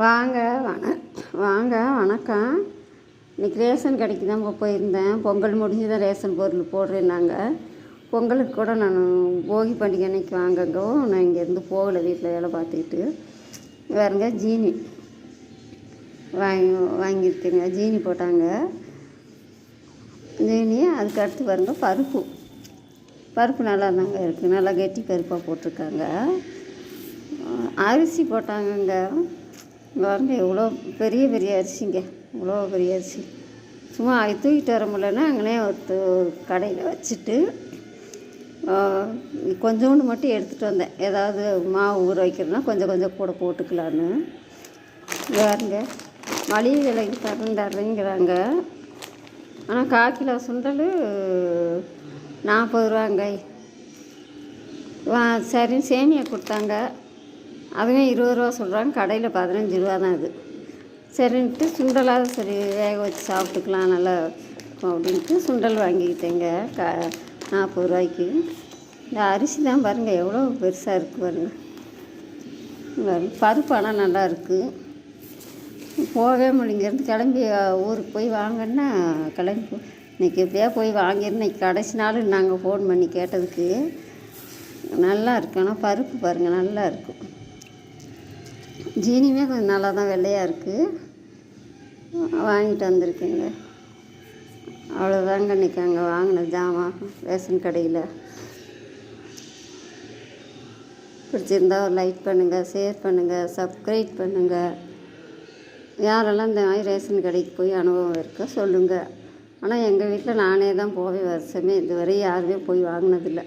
வாங்க வண வாங்க வணக்கம். இன்றைக்கி ரேஷன் கடைக்கு தான் போயிருந்தேன். பொங்கல் முடிஞ்சு தான் ரேஷன் பொருள் போடுறேன்னாங்க. பொங்கலுக்கு கூட நான் போகி பண்டிகை அன்னைக்கு வாங்கங்கவும் நான் இங்கேருந்து போகலை வீட்டில் வேலை பார்த்துக்கிட்டு. வேறுங்க ஜீனி வாங்கி வாங்கியிருக்கேங்க. ஜீனி போட்டாங்க. ஜீனி அதுக்கு அடுத்து பாருங்க பருப்பு. பருப்பு நல்லா தாங்க இருக்குது நல்லா கெட்டி பருப்பாக போட்டிருக்காங்க. அரிசி போட்டாங்கங்க. பாருங்க எவ்வளோ பெரிய பெரிய அரிசிங்க. இவ்வளோ பெரிய அரிசி. சும்மா அது தூக்கிட்டு வர முடியலன்னா அங்கனே ஒரு கடையில் வச்சுட்டு கொஞ்சோண்டு மட்டும் எடுத்துகிட்டு வந்தேன். ஏதாவது மாவு ஊற வைக்கிறதுனா கொஞ்சம் கொஞ்சம் கூட போட்டுக்கலான்னு. பாருங்க மளிகை விலைக்கு தரேன் ஆனால் கால் கிலோ சுண்டல் நாற்பது ரூபாங்க. வா சரின்னு சேமியா கொடுத்தாங்க. அதுவும் இருபது ரூபா சொல்கிறாங்க கடையில் பதினஞ்சு ரூபா தான் அது. சரின்ட்டு சுண்டலாக சரி வேக வச்சு சாப்பிட்டுக்கலாம் நல்லா இருக்கும் அப்படின்ட்டு சுண்டல் வாங்கிக்கிட்டேங்க. க நாற்பது ரூபாய்க்கு. இந்த அரிசி தான் பாருங்கள் எவ்வளோ பெருசாக இருக்குது பாருங்கள் பருப்பு ஆனால் நல்லா இருக்குது போகவே முடிங்கிறது கிளம்பி ஊருக்கு போய் வாங்கன்னா கிளம்பி இன்றைக்கி இன்னைக்கு எப்படியா போய் வாங்கியிருந்தேன் இன்றைக்கி கடைசி நாள் நாங்கள் ஃபோன் பண்ணி கேட்டதுக்கு. நல்லா இருக்கு. ஆனால் பருப்பு பாருங்கள் நல்லா இருக்கும் ஜீனியுமே கொஞ்சம் நல்லா தான் வெள்ளையாக இருக்குது வாங்கிட்டு வந்திருக்கேங்க. அவ்வளோதாங்க இன்றைக்கி அங்கே வாங்கின ஜாமான் ரேஷன் கடையில். பிடிச்சிருந்தா ஒரு லைக் பண்ணுங்கள் ஷேர் பண்ணுங்கள் சப்ஸ்கிரைப் பண்ணுங்கள் யாரெல்லாம் இந்த மாதிரி ரேஷன் கடைக்கு போய் அனுபவம் இருக்கோ சொல்லுங்கள் ஆனால் எங்கள் வீட்டில் நானே தான் போவேன் வருஷமே இதுவரை யாருமே போய் வாங்கினதில்லை.